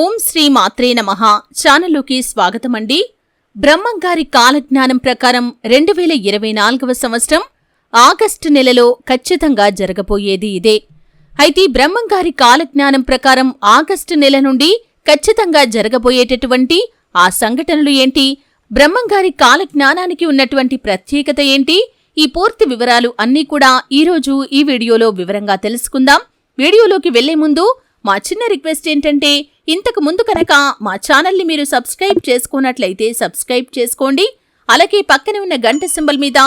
ఓం శ్రీ మాత్రే నమ. ఛానల్లోకి స్వాగతమండి. బ్రహ్మంగారి కాలజ్ఞానం ప్రకారం రెండు వేల ఇరవై నాలుగవ సంవత్సరం ఆగస్టు నెలలో ఖచ్చితంగా జరగబోయేది ఇదే. అయితే బ్రహ్మంగారి కాలజ్ఞానం ప్రకారం ఆగస్టు నెల నుండి ఖచ్చితంగా జరగబోయేటటువంటి ఆ సంఘటనలు ఏంటి? బ్రహ్మంగారి కాలజ్ఞానానికి ఉన్నటువంటి ప్రత్యేకత ఏంటి? ఈ పూర్తి వివరాలు అన్నీ కూడా ఈరోజు ఈ వీడియోలో వివరంగా తెలుసుకుందాం. వీడియోలోకి వెళ్ళే ముందు మా చిన్న రిక్వెస్ట్ ఏంటంటే ఇంతకు ముందు కనుక మా ఛానల్ని మీరు సబ్స్క్రైబ్ చేసుకున్నట్లయితే సబ్స్క్రైబ్ చేసుకోండి. అలాగే పక్కనే ఉన్న గంట సింబల్ మీద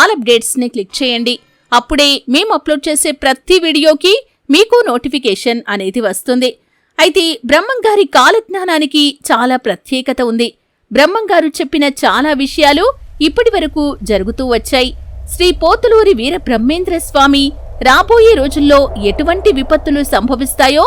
ఆల్ అప్డేట్స్ని క్లిక్ చేయండి. అప్పుడే మేము అప్లోడ్ చేసే ప్రతి వీడియోకి మీకు నోటిఫికేషన్ అనేది వస్తుంది. అయితే బ్రహ్మంగారి కాలజ్ఞానానికి చాలా ప్రత్యేకత ఉంది. బ్రహ్మంగారు చెప్పిన చాలా విషయాలు ఇప్పటి వరకు జరుగుతూ వచ్చాయి. శ్రీ పోతులూరి వీర బ్రహ్మేంద్ర స్వామి రాబోయే రోజుల్లో ఎటువంటి విపత్తులు సంభవిస్తాయో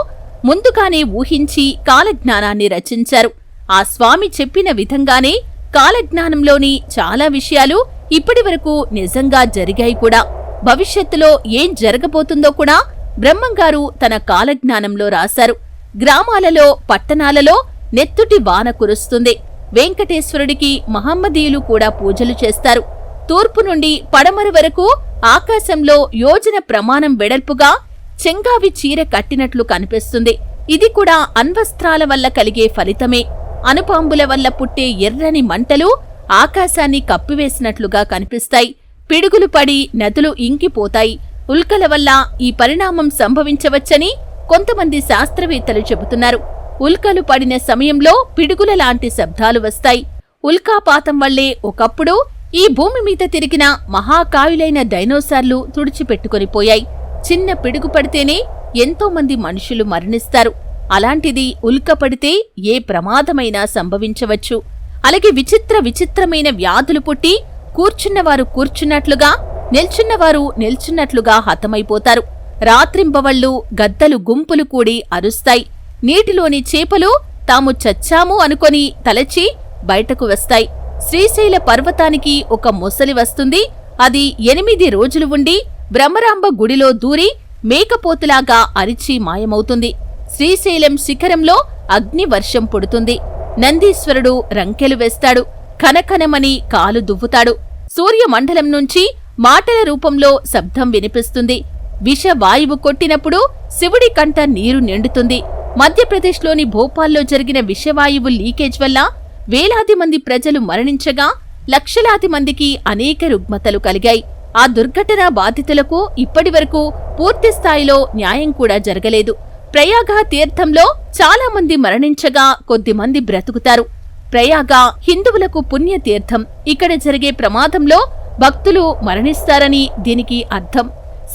ముందుగానే ఊహించి కాలజ్ఞానాన్ని రచించారు. ఆ స్వామి చెప్పిన విధంగానే కాలజ్ఞానంలోని చాలా విషయాలు ఇప్పటివరకు నిజంగా జరిగాయి కూడా. భవిష్యత్తులో ఏం జరగబోతుందో కూడా బ్రహ్మంగారు తన కాలజ్ఞానంలో రాశారు. గ్రామాలలో పట్టణాలలో నెత్తుటి వాన కురుస్తుంది. వెంకటేశ్వరుడికి మహమ్మదీయులు కూడా పూజలు చేస్తారు. తూర్పు నుండి పడమర వరకు ఆకాశంలో యోజన ప్రమాణం వెడల్పుగా చెంగావి చీర కట్టినట్లు కనిపిస్తుంది. ఇది కూడా అన్వస్త్రాల వల్ల కలిగే ఫలితమే. అనుపాంబుల వల్ల పుట్టే ఎర్రని మంటలు ఆకాశాన్ని కప్పివేసినట్లుగా కనిపిస్తాయి. పిడుగులు పడి నదులు ఇంకిపోతాయి. ఉల్కల వల్ల ఈ పరిణామం సంభవించవచ్చని కొంతమంది శాస్త్రవేత్తలు చెబుతున్నారు. ఉల్కలు పడిన సమయంలో పిడుగుల లాంటి శబ్దాలు వస్తాయి. ఉల్కాపాతం వల్లే ఒకప్పుడు ఈ భూమి మీద తిరిగిన మహాకాయులైన డైనోసార్లు తుడిచిపెట్టుకొనిపోయాయి చిన్న పిడుగు పడితేనే ఎంతో మంది మనుషులు మరణిస్తారు. అలాంటిది ఉల్క పడితే ఏ ప్రమాదమైనా సంభవించవచ్చు. అలాగే విచిత్ర విచిత్రమైన వ్యాధులు పుట్టి కూర్చున్నవారు కూర్చున్నట్లుగా నిల్చున్నవారు నిల్చున్నట్లుగా హతమైపోతారు. రాత్రింబవళ్ళు గద్దలు గుంపులు కూడి అరుస్తాయి. నీటిలోని చేపలు తాము చచ్చాము అనుకొని తలచి బయటకు వస్తాయి. శ్రీశైల పర్వతానికి ఒక ముసలి వస్తుంది. అది ఎనిమిది రోజులు ఉండి బ్రహ్మరాంబ గుడిలో దూరి మేకపోతులాగా అరిచి మాయమవుతుంది. శ్రీశైలం శిఖరంలో అగ్నివర్షం పుడుతుంది. నందీశ్వరుడు రంకెలు వేస్తాడు. కనకనమని కాలు దువ్వుతాడు. సూర్యమండలం నుంచి మాటల రూపంలో శబ్దం వినిపిస్తుంది. విష వాయువు కొట్టినప్పుడు శివుడి కంట నీరు నిండుతుంది. మధ్యప్రదేశ్లోని భోపాల్లో జరిగిన విషవాయువు లీకేజ్ వల్ల వేలాది మంది ప్రజలు మరణించగా లక్షలాది మందికి అనేక రుగ్మతలు కలిగాయి. ఆ దుర్ఘటన బాధితులకు ఇప్పటివరకు పూర్తి స్థాయిలో న్యాయం కూడా జరగలేదు. ప్రయాగ తీర్థంలో చాలా మంది మరణించగా కొద్దిమంది బ్రతుకుతారు. ప్రయాగ హిందువులకు పుణ్య తీర్థం ఇక్కడ జరిగే ప్రమాదంలో భక్తులు మరణిస్తారని దీనికి అర్థం.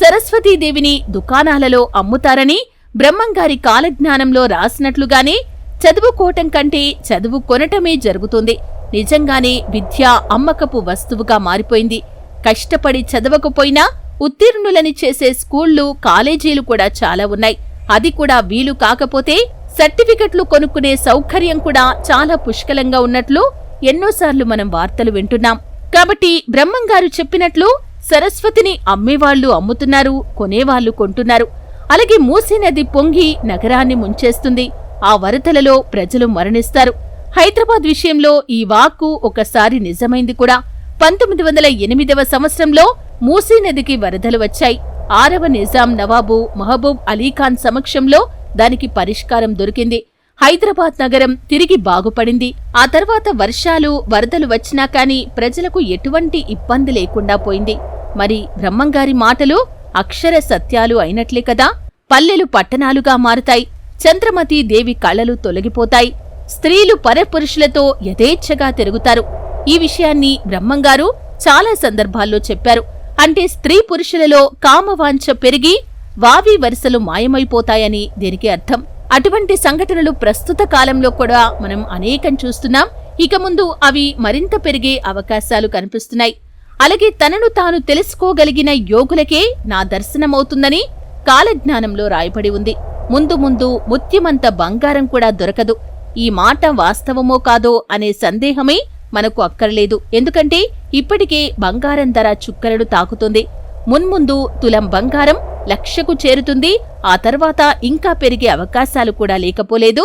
సరస్వతీదేవిని దుకాణాలలో అమ్ముతారని బ్రహ్మంగారి కాలజ్ఞానంలో రాసినట్లుగానే చదువుకోవటం కంటే చదువు కొనటమే జరుగుతుంది. నిజంగానే విద్య అమ్మకపు వస్తువుగా మారిపోయింది. కష్టపడి చదవకపోయినా ఉత్తీర్ణులని చేసే స్కూళ్ళు కాలేజీలు కూడా చాలా ఉన్నాయి. అది కూడా వీలు కాకపోతే సర్టిఫికెట్లు కొనుక్కునే సౌకర్యం కూడా చాలా పుష్కలంగా ఉన్నట్లు ఎన్నోసార్లు మనం వార్తలు వింటున్నాం. కాబట్టి బ్రహ్మంగారు చెప్పినట్లు సరస్వతిని అమ్మేవాళ్ళు అమ్ముతున్నారు కొనేవాళ్ళు కొంటున్నారు. అలాగే మూసీ నది పొంగి నగరాన్ని ముంచేస్తుంది. ఆ వరదలలో ప్రజలు మరణిస్తారు. హైదరాబాద్ విషయంలో ఈ వాక్కు ఒకసారి నిజమైంది కూడా. పంతొమ్మిది వందల ఎనిమిదవ సంవత్సరంలో మూసీ నదికి వరదలు వచ్చాయి. ఆరవ నిజాం నవాబు మహబూబ్ అలీఖాన్ సమక్షంలో దానికి పరిష్కారం దొరికింది. హైదరాబాద్ నగరం తిరిగి బాగుపడింది. ఆ తర్వాత వర్షాలు వరదలు వచ్చినా కాని ప్రజలకు ఎటువంటి ఇబ్బంది లేకుండా పోయింది. మరి బ్రహ్మంగారి మాటలు అక్షర సత్యాలు అయినట్లే కదా? పల్లెలు పట్టణాలుగా మారుతాయి. చంద్రమతి దేవి కళలు తొలగిపోతాయి. స్త్రీలు పరపురుషులతో యథేచ్ఛగా తిరుగుతారు. ఈ విషయాన్ని బ్రహ్మంగారు చాలా సందర్భాల్లో చెప్పారు. అంటే స్త్రీ పురుషులలో కామవాంఛ పెరిగి వావి వరుసలు మాయమైపోతాయని దీనికి అర్థం. అటువంటి సంఘటనలు ప్రస్తుత కాలంలో కూడా మనం అనేకం చూస్తున్నాం. ఇక ముందు అవి మరింత పెరిగే అవకాశాలు కనిపిస్తున్నాయి. అలాగే తనను తాను తెలుసుకోగలిగిన యోగులకే నా దర్శనమవుతుందని కాలజ్ఞానంలో రాయబడి ఉంది. ముందు ముందు ముత్యమంత బంగారం కూడా దొరకదు. ఈ మాట వాస్తవమో కాదో అనే సందేహమే మనకు అక్కర్లేదు. ఎందుకంటే ఇప్పటికే బంగారం ధర చుక్కలను తాకుతుంది. మున్ముందు తులం బంగారం లక్షకు చేరుతుంది. ఆ తర్వాత ఇంకా పెరిగే అవకాశాలు కూడా లేకపోలేదు.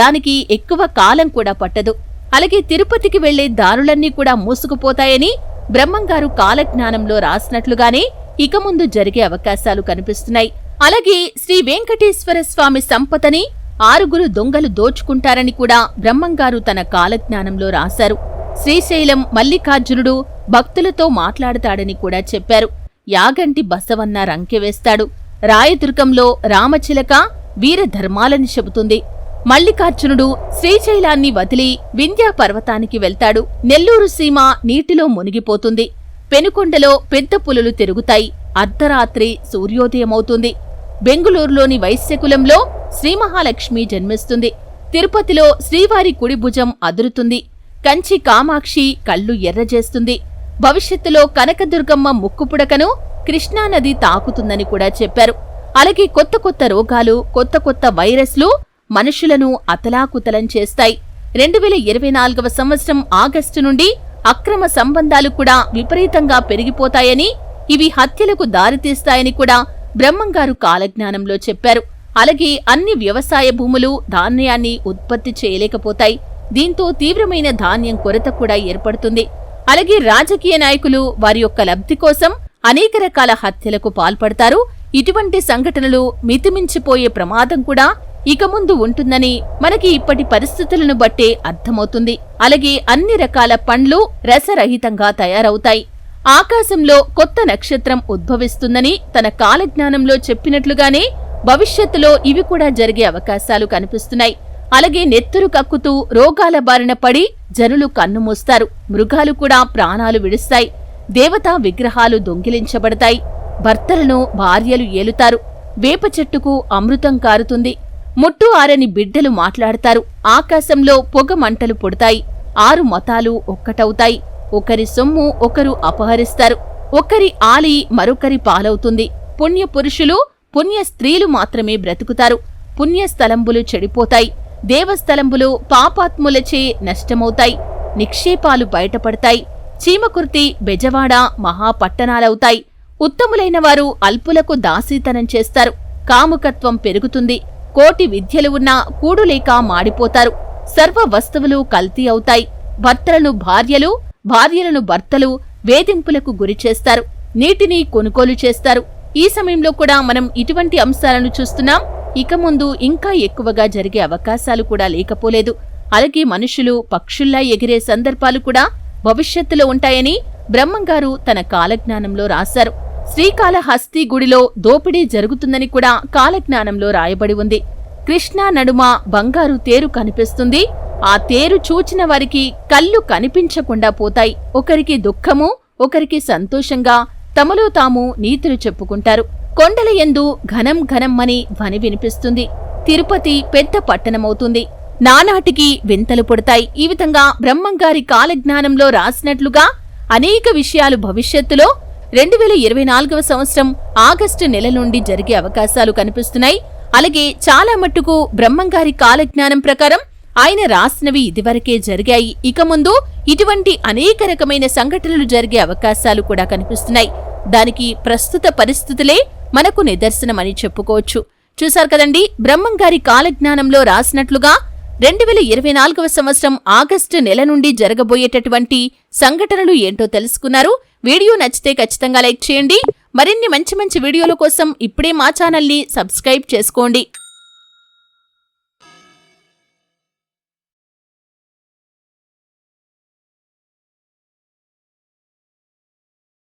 దానికి ఎక్కువ కాలం కూడా పట్టదు. అలాగే తిరుపతికి వెళ్ళే దారులన్నీ కూడా మూసుకుపోతాయని బ్రహ్మంగారు కాలజ్ఞానంలో రాసినట్లుగానే ఇక ముందు జరిగే అవకాశాలు కనిపిస్తున్నాయి. అలాగే శ్రీ వెంకటేశ్వర స్వామి సంపదని ఆరుగురు దొంగలు దోచుకుంటారని కూడా బ్రహ్మంగారు తన కాలజ్ఞానంలో రాశారు. శ్రీశైలం మల్లికార్జునుడు భక్తులతో మాట్లాడతాడని కూడా చెప్పారు. యాగంటి బసవన్న రంకెవేస్తాడు రాయదుర్గంలో రామచిలక వీరధర్మాలని చెబుతుంది. మల్లికార్జునుడు శ్రీశైలాన్ని వదిలి వింధ్యా పర్వతానికి వెళ్తాడు. నెల్లూరు సీమ నీటిలో మునిగిపోతుంది. పెనుకొండలో పెద్ద పులులు తిరుగుతాయి. అర్ధరాత్రి సూర్యోదయమవుతుంది. బెంగుళూరులోని వైశ్యకులంలో శ్రీమహాలక్ష్మి జన్మిస్తుంది. తిరుపతిలో శ్రీవారి కుడి భుజం అదురుతుంది. కంచి కామాక్షి కళ్ళు ఎర్రజేస్తుంది. భవిష్యత్తులో కనకదుర్గమ్మ ముక్కుపుడకను కృష్ణానది తాకుతుందని కూడా చెప్పారు. అలాగే కొత్త కొత్త రోగాలు కొత్త కొత్త వైరస్లు మనుషులను అతలాకుతలం చేస్తాయి. రెండు వేల ఇరవై నాలుగవ సంవత్సరం ఆగస్టు నుండి అక్రమ సంబంధాలు కూడా విపరీతంగా పెరిగిపోతాయని ఇవి హత్యలకు దారితీస్తాయని కూడా బ్రహ్మంగారు కాలజ్ఞానంలో చెప్పారు. అలాగే అన్ని వ్యవసాయ భూములు ధాన్యాన్ని ఉత్పత్తి చేయలేకపోతాయి. దీంతో తీవ్రమైన ధాన్యం కొరత కూడా ఏర్పడుతుంది. అలాగే రాజకీయ నాయకులు వారి యొక్క లబ్ధి కోసం అనేక రకాల హత్యలకు పాల్పడతారు. ఇటువంటి సంఘటనలు మితిమించిపోయే ప్రమాదం కూడా ఇక ముందు ఉంటుందని మనకి ఇప్పటి పరిస్థితులను బట్టే అర్థమవుతుంది. అలాగే అన్ని రకాల పండ్లు రసరహితంగా తయారవుతాయి. ఆకాశంలో కొత్త నక్షత్రం ఉద్భవిస్తుందని తన కాలజ్ఞానంలో చెప్పినట్లుగానే భవిష్యత్తులో ఇవి కూడా జరిగే అవకాశాలు కనిపిస్తున్నాయి. అలాగే నెత్తురు కక్కుతూ రోగాల బారిన పడి జనులు కన్నుమూస్తారు మృగాలు కూడా ప్రాణాలు విడుస్తాయి. దేవతా విగ్రహాలు దొంగిలించబడతాయి. భర్తలను భార్యలు ఏలుతారు. వేప చెట్టుకు అమృతం కారుతుంది. ముట్టు ఆరని బిడ్డలు మాట్లాడతారు. ఆకాశంలో పొగ మంటలు పుడతాయి. ఆరు మతాలు ఒక్కటవుతాయి. ఒకరి సొమ్ము ఒకరు అపహరిస్తారు. ఒకరి ఆలి మరొకరి పాలవుతుంది. పుణ్య పురుషులు పుణ్య స్త్రీలు మాత్రమే బ్రతుకుతారు. పుణ్యస్థలంబులు చెడిపోతాయి. దేవస్థలంబులు పాపాత్ములచే నష్టమవుతాయి. నిక్షేపాలు బయటపడతాయి. చీమకుర్తి బెజవాడ మహాపట్టణాలవుతాయి. ఉత్తములైన వారు అల్పులకు దాసీతనం చేస్తారు. కాముకత్వం పెరుగుతుంది. కోటి విద్యలు ఉన్నా కూడులేక మాడిపోతారు. సర్వ వస్తువులు కల్తీ అవుతాయి. భర్తలను భార్యలు భార్యలను భర్తలు వేధింపులకు గురిచేస్తారు నీటిని కొనుగోలు చేస్తారు. ఈ సమయంలో కూడా మనం ఇటువంటి అంశాలను చూస్తున్నాం. ఇక ముందు ఇంకా ఎక్కువగా జరిగే అవకాశాలు కూడా లేకపోలేదు. అలాగే మనుషులు పక్షుల్లా ఎగిరే సందర్భాలు కూడా భవిష్యత్తులో ఉంటాయని బ్రహ్మంగారు తన కాలజ్ఞానంలో రాశారు. శ్రీకాళహస్తి గుడిలో దోపిడీ జరుగుతుందని కూడా కాలజ్ఞానంలో రాయబడి ఉంది. కృష్ణా నడుమ బంగారు తేరు కనిపిస్తుంది. ఆ తేరు చూచిన వారికి కళ్ళు కనిపించకుండా పోతాయి. ఒకరికి దుఃఖము ఒకరికి సంతోషంగా తమలో తాము నీతులు చెప్పుకుంటారు. కొండల ఎందు ఘనం ఘనమ్మని ధ్వని వినిపిస్తుంది. తిరుపతి పెద్ద పట్టణమవుతుంది. నానాటికి వింతలు పుడతాయి. ఈ విధంగా బ్రహ్మంగారి కాలజ్ఞానంలో రాసినట్లుగా అనేక విషయాలు భవిష్యత్తులో రెండు వేల ఇరవై నాలుగవ సంవత్సరం ఆగస్టు నెల నుండి జరిగే అవకాశాలు కనిపిస్తున్నాయి. అలాగే చాలా మట్టుకు బ్రహ్మంగారి కాలజ్ఞానం ప్రకారం ఆయన రాసినవి ఇదివరకే జరిగాయి. ఇక ముందు ఇటువంటి అనేక రకమైన సంఘటనలు జరిగే అవకాశాలు కూడా కనిపిస్తున్నాయి. దానికి ప్రస్తుత పరిస్థితులే మనకు నిదర్శనమని చెప్పుకోవచ్చు. చూశారు కదండి? బ్రహ్మంగారి కాలజ్ఞానంలో రాసినట్లుగా రెండు వేల ఇరవై నాలుగవ సంవత్సరం ఆగస్టు నెల నుండి జరగబోయేటటువంటి సంఘటనలు ఏంటో తెలుసుకున్నారు. వీడియో నచ్చితే ఖచ్చితంగా లైక్ చేయండి. మరిన్ని మంచి మంచి వీడియోల కోసం ఇప్పుడే మా ఛానల్ని సబ్స్క్రైబ్ చేసుకోండి.